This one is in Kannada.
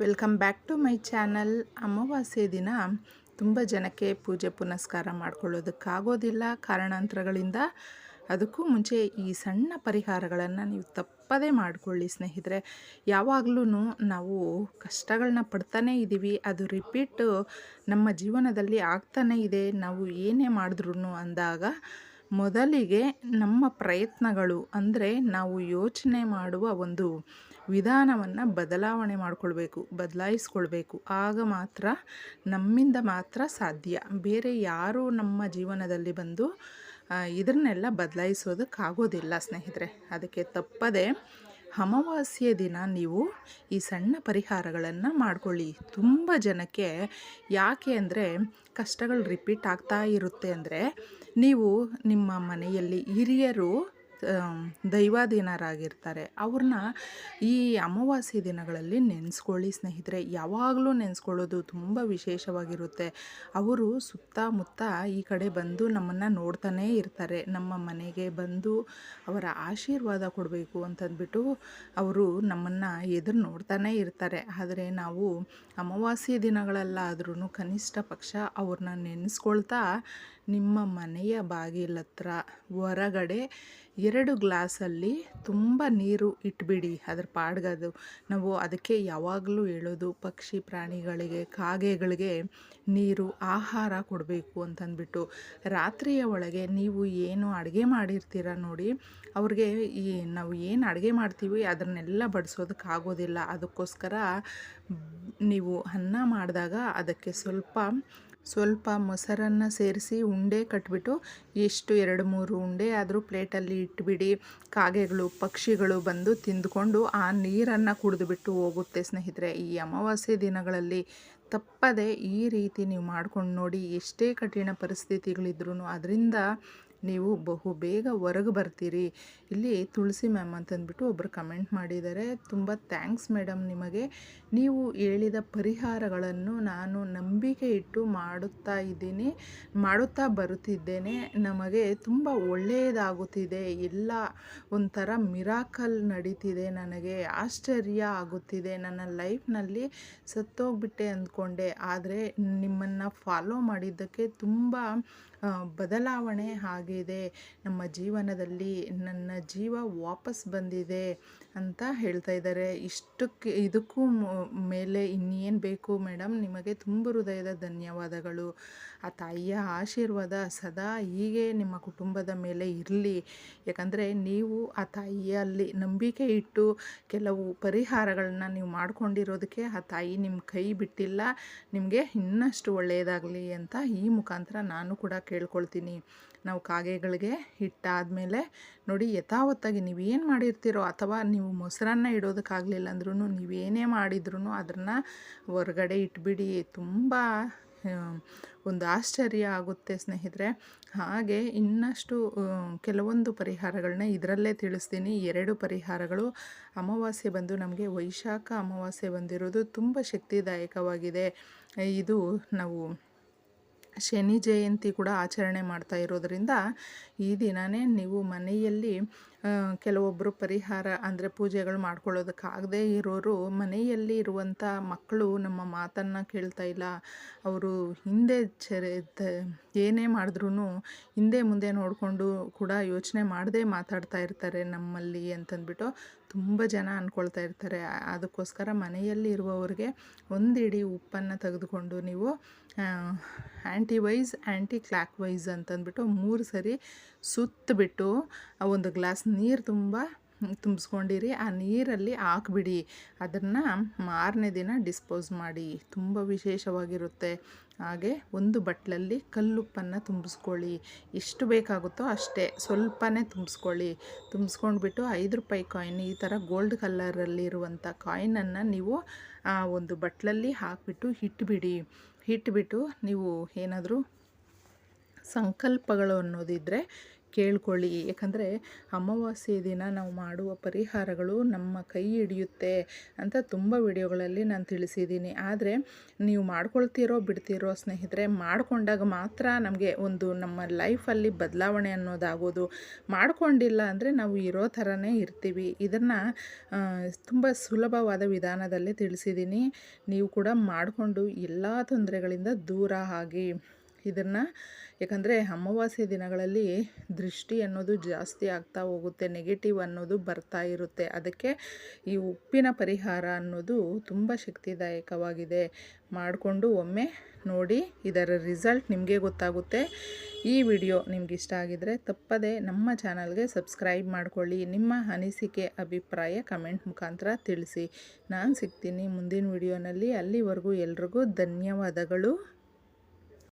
Welcome back to my channel. ಅಮಾವಾಸ್ಯೆ ದಿನ ತುಂಬ ಜನಕ್ಕೆ ಪೂಜೆ ಪುನಸ್ಕಾರ ಮಾಡ್ಕೊಳ್ಳೋದಕ್ಕಾಗೋದಿಲ್ಲ. ಕಾರಣಾಂತರಗಳಿಂದ ಅದಕ್ಕೂ ಮುಂಚೆ ಈ ಸಣ್ಣ ಪರಿಹಾರಗಳನ್ನು ನೀವು ತಪ್ಪದೇ ಮಾಡಿಕೊಳ್ಳಿ ಸ್ನೇಹಿತರೆ. ಯಾವಾಗಲೂ ನಾವು ಕಷ್ಟಗಳನ್ನ ಪಡ್ತಾನೇ ಇದ್ದೀವಿ ಅದು ರಿಪೀಟು ನಮ್ಮ ಜೀವನದಲ್ಲಿ ಆಗ್ತಾನೇ ಇದೆ. ನಾವು ಏನೇ ಮಾಡಿದ್ರು ಅಂದಾಗ ಮೊದಲಿಗೆ ನಮ್ಮ ಪ್ರಯತ್ನಗಳು ಅಂದರೆ ನಾವು ಯೋಚನೆ ಮಾಡುವ ಒಂದು ವಿಧಾನವನ್ನು ಬದಲಾವಣೆ ಮಾಡಿಕೊಳ್ಬೇಕು, ಬದಲಾಯಿಸ್ಕೊಳ್ಬೇಕು. ಆಗ ಮಾತ್ರ ನಮ್ಮಿಂದ ಮಾತ್ರ ಸಾಧ್ಯ. ಬೇರೆ ಯಾರೂ ನಮ್ಮ ಜೀವನದಲ್ಲಿ ಬಂದು ಇದನ್ನೆಲ್ಲ ಬದಲಾಯಿಸೋದಕ್ಕಾಗೋದಿಲ್ಲ ಸ್ನೇಹಿತರೆ. ಅದಕ್ಕೆ ತಪ್ಪದೆ ಅಮಾವಾಸ್ಯೆ ದಿನ ನೀವು ಈ ಸಣ್ಣ ಪರಿಹಾರಗಳನ್ನು ಮಾಡ್ಕೊಳ್ಳಿ. ತುಂಬ ಜನಕ್ಕೆ ಯಾಕೆ ಅಂದರೆ ಕಷ್ಟಗಳು ರಿಪೀಟ್ ಆಗ್ತಾ ಇರುತ್ತೆ ಅಂದರೆ ನೀವು ನಿಮ್ಮ ಮನೆಯಲ್ಲಿ ಹಿರಿಯರು ದೈವಾಧೀನರಾಗಿರ್ತಾರೆ. ಅವ್ರನ್ನ ಈ ಅಮಾವಾಸ್ಯೆ ದಿನಗಳಲ್ಲಿ ನೆನೆಸ್ಕೊಳ್ಳಿ ಸ್ನೇಹಿತರೆ. ಯಾವಾಗಲೂ ನೆನೆಸ್ಕೊಳ್ಳೋದು ತುಂಬ ವಿಶೇಷವಾಗಿರುತ್ತೆ. ಅವರು ಸುತ್ತಮುತ್ತ ಈ ಕಡೆ ಬಂದು ನಮ್ಮನ್ನು ನೋಡ್ತಾನೇ ಇರ್ತಾರೆ. ನಮ್ಮ ಮನೆಗೆ ಬಂದು ಅವರ ಆಶೀರ್ವಾದ ಕೊಡಬೇಕು ಅಂತಂದ್ಬಿಟ್ಟು ಅವರು ನಮ್ಮನ್ನು ಎದುರು ನೋಡ್ತಾನೇ ಇರ್ತಾರೆ. ಆದರೆ ನಾವು ಅಮಾವಾಸ್ಯೆ ದಿನಗಳಲ್ಲಾದ್ರೂ ಕನಿಷ್ಠ ಪಕ್ಷ ಅವ್ರನ್ನ ನೆನೆಸ್ಕೊಳ್ತಾ ನಿಮ್ಮ ಮನೆಯ ಬಾಗಿಲತ್ರ ಹೊರಗಡೆ ಎರಡು ಗ್ಲಾಸಲ್ಲಿ ತುಂಬ ನೀರು ಇಟ್ಬಿಡಿ. ಅದ್ರ ಪಾಡ್ಗದು ನಾವು ಅದಕ್ಕೆ ಯಾವಾಗಲೂ ಹೇಳೋದು ಪಕ್ಷಿ ಪ್ರಾಣಿಗಳಿಗೆ, ಕಾಗೆಗಳಿಗೆ ನೀರು, ಆಹಾರ ಕೊಡಬೇಕು ಅಂತಂದ್ಬಿಟ್ಟು. ರಾತ್ರಿಯ ಒಳಗೆ ನೀವು ಏನು ಅಡುಗೆ ಮಾಡಿರ್ತೀರ ನೋಡಿ, ಅವ್ರಿಗೆ ಈ ನಾವು ಏನು ಅಡುಗೆ ಮಾಡ್ತೀವಿ ಅದನ್ನೆಲ್ಲ ಬಡಿಸೋದಕ್ಕಾಗೋದಿಲ್ಲ ಅದಕ್ಕೋಸ್ಕರ ನೀವು ಅನ್ನ ಮಾಡಿದಾಗ ಅದಕ್ಕೆ ಸ್ವಲ್ಪ ಸ್ವಲ್ಪ ಮೊಸರನ್ನು ಸೇರಿಸಿ ಉಂಡೆ ಕಟ್ಬಿಟ್ಟು ಎಷ್ಟು ಎರಡು ಮೂರು ಉಂಡೆ ಆದರೂ ಪ್ಲೇಟಲ್ಲಿ ಇಟ್ಬಿಡಿ. ಕಾಗೆಗಳು, ಪಕ್ಷಿಗಳು ಬಂದು ತಿಂದ್ಕೊಂಡು ಆ ನೀರನ್ನು ಕುಡಿದುಬಿಟ್ಟು ಹೋಗುತ್ತೆ ಸ್ನೇಹಿತರೆ. ಈ ಅಮಾವಾಸ್ಯೆ ದಿನಗಳಲ್ಲಿ ತಪ್ಪದೆ ಈ ರೀತಿ ನೀವು ಮಾಡ್ಕೊಂಡು ನೋಡಿ ಎಷ್ಟೇ ಕಠಿಣ ಪರಿಸ್ಥಿತಿಗಳಿದ್ರೂ ಅದರಿಂದ ನೀವು ಬಹು ಬೇಗ ಹೊರಗೆ ಬರ್ತೀರಿ. ಇಲ್ಲಿ ತುಳಸಿ ಮ್ಯಾಮ್ ಅಂತಂದ್ಬಿಟ್ಟು ಒಬ್ಬರು ಕಮೆಂಟ್ ಮಾಡಿದ್ದಾರೆ. ತುಂಬ ಥ್ಯಾಂಕ್ಸ್ ಮೇಡಮ್ ನಿಮಗೆ. ನೀವು ಹೇಳಿದ ಪರಿಹಾರಗಳನ್ನು ನಾನು ನಂಬಿಕೆ ಇಟ್ಟು ಮಾಡುತ್ತಾ ಇದ್ದೀನಿ, ಮಾಡುತ್ತಾ ಬರುತ್ತಿದ್ದೇನೆ. ನಮಗೆ ತುಂಬ ಒಳ್ಳೆಯದಾಗುತ್ತಿದೆ. ಎಲ್ಲ ಒಂಥರ ಮಿರಾಕಲ್ ನಡೀತಿದೆ ನನಗೆ. ಆಶ್ಚರ್ಯ ಆಗುತ್ತಿದೆ. ನನ್ನ ಲೈಫ್ನಲ್ಲಿ ಸತ್ತೋಗ್ಬಿಟ್ಟೆ ಅಂದ್ಕೊಂಡೆ. ಆದರೆ ನಿಮ್ಮನ್ನು ಫಾಲೋ ಮಾಡಿದ್ದಕ್ಕೆ ತುಂಬ ಬದಲಾವಣೆ ಆಗಿದೆ ನಮ್ಮ ಜೀವನದಲ್ಲಿ ನನ್ನ ಜೀವ ವಾಪಸ್ ಬಂದಿದೆ ಅಂತ ಹೇಳ್ತಾ ಇದ್ದಾರೆ. ಇಷ್ಟಕ್ಕೆ ಇದಕ್ಕೂ ಮೇಲೆ ಇನ್ನೇನು ಬೇಕು ಮೇಡಮ್ ನಿಮಗೆ ತುಂಬ ಹೃದಯದ ಧನ್ಯವಾದಗಳು. ಆ ತಾಯಿಯ ಆಶೀರ್ವಾದ ಸದಾ ಹೀಗೆ ನಿಮ್ಮ ಕುಟುಂಬದ ಮೇಲೆ ಇರಲಿ. ಯಾಕಂದರೆ ನೀವು ಆ ತಾಯಿಯಲ್ಲಿ ನಂಬಿಕೆ ಇಟ್ಟು ಕೆಲವು ಪರಿಹಾರಗಳನ್ನ ನೀವು ಮಾಡ್ಕೊಂಡಿರೋದಕ್ಕೆ ಆ ತಾಯಿ ನಿಮ್ಮ ಕೈ ಬಿಟ್ಟಿಲ್ಲ. ನಿಮಗೆ ಇನ್ನಷ್ಟು ಒಳ್ಳೆಯದಾಗಲಿ ಅಂತ ಈ ಮುಖಾಂತರ ನಾನು ಕೂಡ ಕೇಳ್ಕೊಳ್ತೀನಿ. ನಾವು ಕಾಗೆಗಳಿಗೆ ಇಟ್ಟಾದಮೇಲೆ ನೋಡಿ ಯಥಾವತ್ತಾಗಿ ನೀವು ಏನು ಮಾಡಿರ್ತೀರೋ ಅಥವಾ ನೀವು ಮೊಸರನ್ನ ಇಡೋದಕ್ಕಾಗಲಿಲ್ಲ ಅಂದ್ರೂ ನೀವೇನೇ ಮಾಡಿದ್ರೂ ಅದನ್ನು ಹೊರಗಡೆ ಇಟ್ಬಿಡಿ. ತುಂಬ ಒಂದು ಆಶ್ಚರ್ಯ ಆಗುತ್ತೆ ಸ್ನೇಹಿತರೆ. ಹಾಗೆ ಇನ್ನಷ್ಟು ಕೆಲವೊಂದು ಪರಿಹಾರಗಳನ್ನ ಇದರಲ್ಲೇ ತಿಳಿಸ್ತೀನಿ. ಎರಡು ಪರಿಹಾರಗಳು. ಅಮಾವಾಸ್ಯೆ ಬಂದು ನಮಗೆ ವೈಶಾಖ ಅಮಾವಾಸ್ಯೆ ಬಂದಿರೋದು ತುಂಬ ಶಕ್ತಿದಾಯಕವಾಗಿದೆ. ಇದು ನಾವು ಶನಿ ಜಯಂತಿ ಕೂಡ ಆಚರಣೆ ಮಾಡ್ತಾ ಇರೋದರಿಂದ ಈ ದಿನವೇ ನೀವು ಮನೆಯಲ್ಲಿ ಕೆಲವೊಬ್ಬರು ಪರಿಹಾರ ಅಂದರೆ ಪೂಜೆಗಳು ಮಾಡ್ಕೊಳ್ಳೋದಕ್ಕಾಗದೇ ಇರೋರು ಮನೆಯಲ್ಲಿ ಇರುವಂಥ ಮಕ್ಕಳು ನಮ್ಮ ಮಾತನ್ನು ಕೇಳ್ತಾ ಇಲ್ಲ. ಅವರು ಹಿಂದೆ ಚರೆ ಏನೇ ಮಾಡಿದ್ರೂ ಹಿಂದೆ ಮುಂದೆ ನೋಡಿಕೊಂಡು ಕೂಡ ಯೋಚನೆ ಮಾಡದೆ ಮಾತಾಡ್ತಾ ಇರ್ತಾರೆ ನಮ್ಮಲ್ಲಿ ಅಂತಂದ್ಬಿಟ್ಟು ತುಂಬ ಜನ ಅಂದ್ಕೊಳ್ತಾ ಇರ್ತಾರೆ. ಅದಕ್ಕೋಸ್ಕರ ಮನೆಯಲ್ಲಿ ಇರುವವರಿಗೆ ಒಂದಿಡಿ ಉಪ್ಪನ್ನು ತೆಗೆದುಕೊಂಡು ನೀವು anti wise anticlockwise ಅಂತಂದ್ಬಿಟ್ಟು ಮೂರು ಸರಿ ಸುತ್ತಬಿಟ್ಟು ಒಂದು ಗ್ಲಾಸ್ ನೀರು ತುಂಬ ತುಂಬಿಸ್ಕೊಂಡಿರಿ, ಆ ನೀರಲ್ಲಿ ಹಾಕ್ಬಿಡಿ. ಅದನ್ನು ಮಾರನೇ ದಿನ ಡಿಸ್ಪೋಸ್ ಮಾಡಿ. ತುಂಬ ವಿಶೇಷವಾಗಿರುತ್ತೆ. ಹಾಗೆ ಒಂದು ಬಟ್ಲಲ್ಲಿ ಕಲ್ಲುಪ್ಪನ್ನು ತುಂಬಿಸ್ಕೊಳ್ಳಿ. ಎಷ್ಟು ಬೇಕಾಗುತ್ತೋ ಅಷ್ಟೇ. ಸ್ವಲ್ಪನೇ ತುಂಬಿಸ್ಕೊಳ್ಳಿ. ತುಂಬಿಸ್ಕೊಂಡ್ಬಿಟ್ಟು ಐದು ರೂಪಾಯಿ ಕಾಯಿನ್ ಈ ಥರ ಗೋಲ್ಡ್ ಕಲರಲ್ಲಿರುವಂಥ ಕಾಯಿನನ್ನು ನೀವು ಒಂದು ಬಟ್ಲಲ್ಲಿ ಹಾಕಿಬಿಟ್ಟು ಇಟ್ಬಿಡಿ. ಇಟ್ಬಿಟ್ಟು ನೀವು ಏನಾದರೂ ಸಂಕಲ್ಪಗಳು ಅನ್ನೋದಿದ್ದರೆ ಕೇಳ್ಕೊಳ್ಳಿ. ಯಾಕಂದರೆ ಅಮಾವಾಸ್ಯೆ ದಿನ ನಾವು ಮಾಡುವ ಪರಿಹಾರಗಳು ನಮ್ಮ ಕೈ ಹಿಡಿಯುತ್ತೆ ಅಂತ ತುಂಬ ವಿಡಿಯೋಗಳಲ್ಲಿ ನಾನು ತಿಳಿಸಿದ್ದೀನಿ. ಆದರೆ ನೀವು ಮಾಡ್ಕೊಳ್ತೀರೋ ಬಿಡ್ತೀರೋ ಸ್ನೇಹಿತರೆ, ಮಾಡಿಕೊಂಡಾಗ ಮಾತ್ರ ನಮಗೆ ಒಂದು ನಮ್ಮ ಲೈಫಲ್ಲಿ ಬದಲಾವಣೆ ಅನ್ನೋದಾಗೋದು. ಮಾಡಿಕೊಂಡಿಲ್ಲ ಅಂದರೆ ನಾವು ಇರೋ ಥರನೇ ಇರ್ತೀವಿ. ಇದನ್ನು ತುಂಬ ಸುಲಭವಾದ ವಿಧಾನದಲ್ಲಿ ತಿಳಿಸಿದ್ದೀನಿ. ನೀವು ಕೂಡ ಮಾಡಿಕೊಂಡು ಎಲ್ಲ ತೊಂದರೆಗಳಿಂದ ದೂರ ಆಗಿ. ಇದನ್ನು, ಯಾಕಂದರೆ ಅಮಾವಾಸ್ಯೆ ದಿನಗಳಲ್ಲಿ ದೃಷ್ಟಿ ಅನ್ನೋದು ಜಾಸ್ತಿ ಆಗ್ತಾ ಹೋಗುತ್ತೆ ನೆಗೆಟಿವ್ ಅನ್ನೋದು ಬರ್ತಾ ಇರುತ್ತೆ. ಅದಕ್ಕೆ ಈ ಉಪ್ಪಿನ ಪರಿಹಾರ ಅನ್ನೋದು ತುಂಬ ಶಕ್ತಿದಾಯಕವಾಗಿದೆ. ಮಾಡಿಕೊಂಡು ಒಮ್ಮೆ ನೋಡಿ ಇದರ ರಿಸಲ್ಟ್ ನಿಮಗೆ ಗೊತ್ತಾಗುತ್ತೆ. ಈ ವಿಡಿಯೋ ನಿಮ್ಗೆ ಇಷ್ಟ ಆಗಿದರೆ ತಪ್ಪದೆ ನಮ್ಮ ಚಾನಲ್ಗೆ ಸಬ್ಸ್ಕ್ರೈಬ್ ಮಾಡ್ಕೊಳ್ಳಿ. ನಿಮ್ಮ ಅನಿಸಿಕೆ, ಅಭಿಪ್ರಾಯ ಕಮೆಂಟ್ ಮುಖಾಂತರ ತಿಳಿಸಿ. ನಾನು ಸಿಗ್ತೀನಿ ಮುಂದಿನ ವಿಡಿಯೋನಲ್ಲಿ. ಅಲ್ಲಿವರೆಗೂ ಎಲ್ರಿಗೂ ಧನ್ಯವಾದಗಳು.